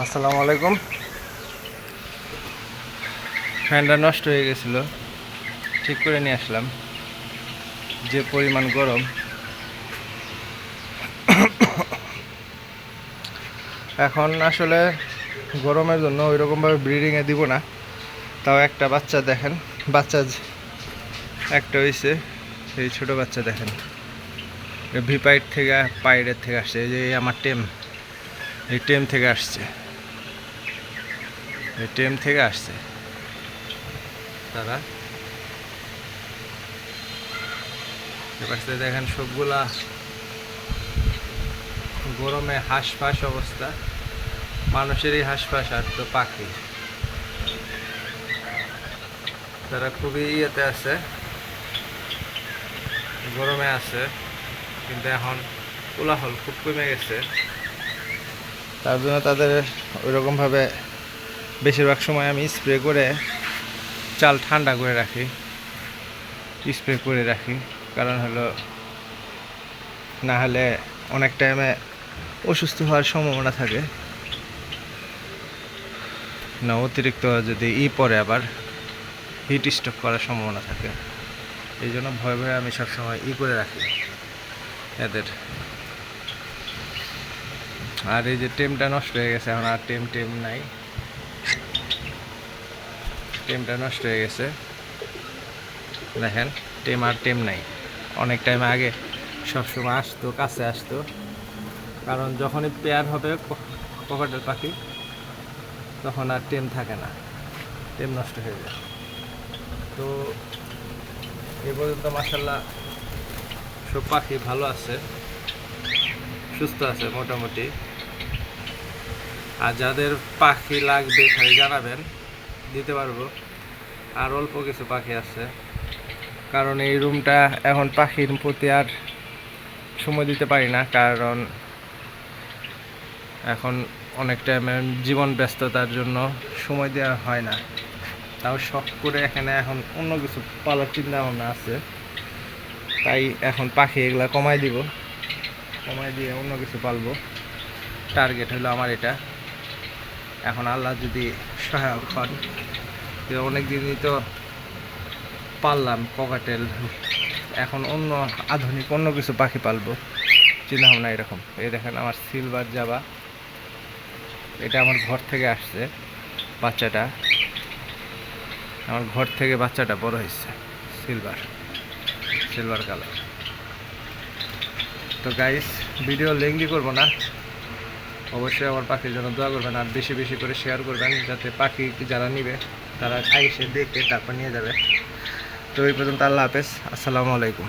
আসসালামু আলাইকুম। ফ্যানটা নষ্ট হয়ে গেছিল। ঠিক করে নিয়ে আসলাম। যে পরিমাণ গরম। এখন আসলে গরমের জন্য ওই রকমভাবে ব্রিডিংয়ে দিব না। তাও একটা বাচ্চা দেখেন। বাচ্চা একটা হয়েছে এই ছোট বাচ্চা দেখেন। ভিপাইট থেকে পাইডের থেকে আসছে। এই যে আমার টেম। এই টেম থেকে আসছে। টেম থেকে আসছে। তারা? দেখেন সবগুলা গরমে হাঁসফাঁস অবস্থা। মানুষেরই হাঁসফাঁস আর তো পাখি। তারা খুবই ইয়েতে আছে। গরমে আছে কিন্তু এখন কোলাহল খুব কমে গেছে। তার জন্য তাদের ওইরকমভাবে বেশিরভাগ সময় আমি স্প্রে করে চাল ঠান্ডা করে রাখি স্প্রে করে রাখি। কারণ হলো, না হলে অনেক টাইমে অসুস্থ হওয়ার সম্ভাবনা থাকে। না, অতিরিক্ত যদি ই পরে আবার হিট স্ট্রোক করার সম্ভাবনা থাকে। এই জন্য ভয় ভয়ে আমি সবসময় ই করে রাখি এদের। আর এই যে টেমটা নষ্ট হয়ে গেছে, এখন আর টেম টেম নাই। টেমটা নষ্ট হয়ে গেছে। দেখেন, টেম আর টেম নাই। অনেক টাইম আগে সবসময় আসতো, কাছে আসতো। কারণ যখনই পেয়ার হবে পকেটের পাখি, তখন আর টেম থাকে না। টেম নষ্ট হয়ে যায়। তো এ পর্যন্ত মাসাল্লাহ সব পাখি ভালো আছে, সুস্থ আছে মোটামুটি। আর যাদের পাখি লাগবে খালি জানাবেন, দিতে পারব। আর অল্প কিছু পাখি আছে। কারণ এই রুমটা এখন পাখির প্রতি আর সময় দিতে পারি না, কারণ এখন অনেক টাইমে জীবন ব্যস্ততার জন্য সময় দেওয়া হয় না। তাও শখ করে এখানে এখন অন্য কিছু পালার চিন্তা ভাবনা আছে। তাই এখন পাখি এগুলা কমাই দিব। কমাই দিয়ে অন্য কিছু পালবো। টার্গেট হলো আমার এটা। এখন আল্লাহ যদি সহায়ক হন অনেক দিনই তো পাললাম ককাটেল এখন অন্য আধুনিক অন্য কিছু পাখি পালবো। চিন্তা ভাবনা এরকম। এই দেখেন আমার সিলভার জাবা। এটা আমার ঘর থেকে আসছে বাচ্চাটা। আমার ঘর থেকে বাচ্চাটা বড় হয়েছে সিলভার সিলভার কালার তো গাইস ভিডিও লেঙ্গি করব না। অবশ্যই আমার পাখির জন্য দোয়া করবেন আর বেশি বেশি করে শেয়ার করবেন যাতে পাখি যারা নিবে, তারা আইসে দেখে তারপর নিয়ে যাবে। তো এই পর্যন্ত আল্লাহ হাফেজ। আসসালামু আলাইকুম।